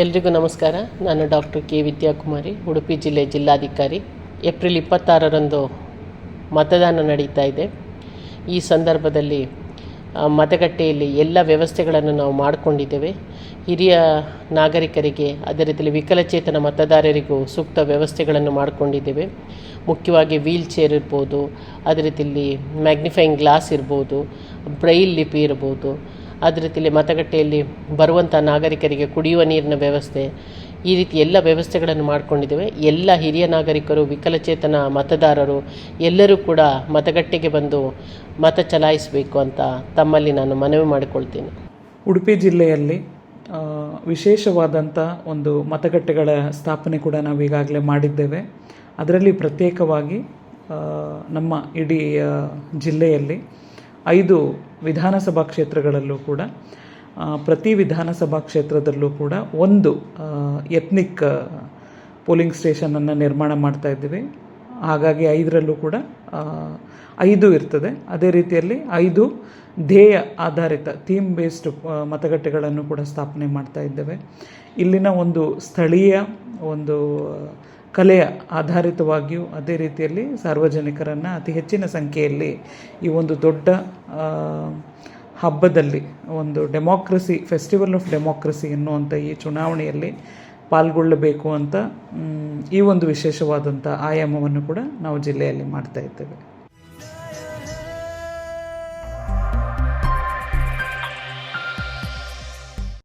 ಎಲ್ರಿಗೂ ನಮಸ್ಕಾರ. ನಾನು ಡಾಕ್ಟರ್ ಕೆ. ವಿದ್ಯಾಕುಮಾರಿ, ಉಡುಪಿ ಜಿಲ್ಲೆ ಜಿಲ್ಲಾಧಿಕಾರಿ. ಏಪ್ರಿಲ್ ಇಪ್ಪತ್ತಾರರಂದು ಮತದಾನ ನಡೀತಾ ಇದೆ. ಈ ಸಂದರ್ಭದಲ್ಲಿ ಮತಗಟ್ಟೆಯಲ್ಲಿ ಎಲ್ಲ ವ್ಯವಸ್ಥೆಗಳನ್ನು ನಾವು ಮಾಡಿಕೊಂಡಿದ್ದೇವೆ. ಹಿರಿಯ ನಾಗರಿಕರಿಗೆ, ಅದೇ ರೀತಿಯಲ್ಲಿ ವಿಕಲಚೇತನ ಮತದಾರರಿಗೂ ಸೂಕ್ತ ವ್ಯವಸ್ಥೆಗಳನ್ನು ಮಾಡಿಕೊಂಡಿದ್ದೇವೆ. ಮುಖ್ಯವಾಗಿ ವೀಲ್ ಚೇರ್ ಇರ್ಬೋದು, ಅದೇ ರೀತಿಯಲ್ಲಿ ಮ್ಯಾಗ್ನಿಫೈಯಿಂಗ್ ಗ್ಲಾಸ್ ಇರ್ಬೋದು, ಬ್ರೈಲ್ ಲಿಪಿ ಇರ್ಬೋದು ಅದೇ ರೀತಿಯಲ್ಲಿ ಮತಗಟ್ಟೆಯಲ್ಲಿ ಬರುವಂಥ ನಾಗರಿಕರಿಗೆ ಕುಡಿಯುವ ನೀರಿನ ವ್ಯವಸ್ಥೆ, ಈ ರೀತಿ ಎಲ್ಲ ವ್ಯವಸ್ಥೆಗಳನ್ನು ಮಾಡಿಕೊಂಡಿದ್ದೇವೆ. ಎಲ್ಲ ಹಿರಿಯ ನಾಗರಿಕರು, ವಿಕಲಚೇತನ ಮತದಾರರು ಎಲ್ಲರೂ ಕೂಡ ಮತಗಟ್ಟೆಗೆ ಬಂದು ಮತ ಚಲಾಯಿಸಬೇಕು ಅಂತ ತಮ್ಮಲ್ಲಿ ನಾನು ಮನವಿ ಮಾಡಿಕೊಳ್ತೀನಿ. ಉಡುಪಿ ಜಿಲ್ಲೆಯಲ್ಲಿ ವಿಶೇಷವಾದಂಥ ಒಂದು ಮತಗಟ್ಟೆಗಳ ಸ್ಥಾಪನೆ ಕೂಡ ನಾವು ಈಗಾಗಲೇ ಮಾಡಿದ್ದೇವೆ. ಅದರಲ್ಲಿ ಪ್ರತ್ಯೇಕವಾಗಿ ನಮ್ಮ ಇಡೀ ಜಿಲ್ಲೆಯಲ್ಲಿ ಐದು ವಿಧಾನಸಭಾ ಕ್ಷೇತ್ರಗಳಲ್ಲೂ ಕೂಡ ಪ್ರತಿ ವಿಧಾನಸಭಾ ಕ್ಷೇತ್ರದಲ್ಲೂ ಕೂಡ ಒಂದು ಎತ್ನಿಕ್ ಪೋಲಿಂಗ್ ಸ್ಟೇಷನನ್ನು ನಿರ್ಮಾಣ ಮಾಡ್ತಾ ಇದ್ದೀವಿ. ಹಾಗಾಗಿ ಐದರಲ್ಲೂ ಕೂಡ ಐದು ಇರ್ತದೆ. ಅದೇ ರೀತಿಯಲ್ಲಿ ಐದು ಧ್ಯೇಯ ಆಧಾರಿತ ಥೀಮ್ ಬೇಸ್ಡ್ ಮತಗಟ್ಟೆಗಳನ್ನು ಕೂಡ ಸ್ಥಾಪನೆ ಮಾಡ್ತಾ ಇದ್ದೇವೆ. ಇಲ್ಲಿನ ಒಂದು ಸ್ಥಳೀಯ ಒಂದು ಕಲೆಯ ಆಧಾರಿತವಾಗಿಯೂ ಅದೇ ರೀತಿಯಲ್ಲಿ ಸಾರ್ವಜನಿಕರನ್ನು ಅತಿ ಹೆಚ್ಚಿನ ಸಂಖ್ಯೆಯಲ್ಲಿ ಈ ಒಂದು ದೊಡ್ಡ ಹಬ್ಬದಲ್ಲಿ ಒಂದು ಡೆಮೋಕ್ರಸಿ, ಫೆಸ್ಟಿವಲ್ ಆಫ್ ಡೆಮೋಕ್ರಸಿ ಎನ್ನುವಂಥ ಈ ಚುನಾವಣೆಯಲ್ಲಿ ಪಾಲ್ಗೊಳ್ಳಬೇಕು ಅಂತ ಈ ಒಂದು ವಿಶೇಷವಾದಂಥ ಆಯಾಮವನ್ನು ಕೂಡ ನಾವು ಜಿಲ್ಲೆಯಲ್ಲಿ ಮಾಡ್ತಾ ಇದ್ದೇವೆ.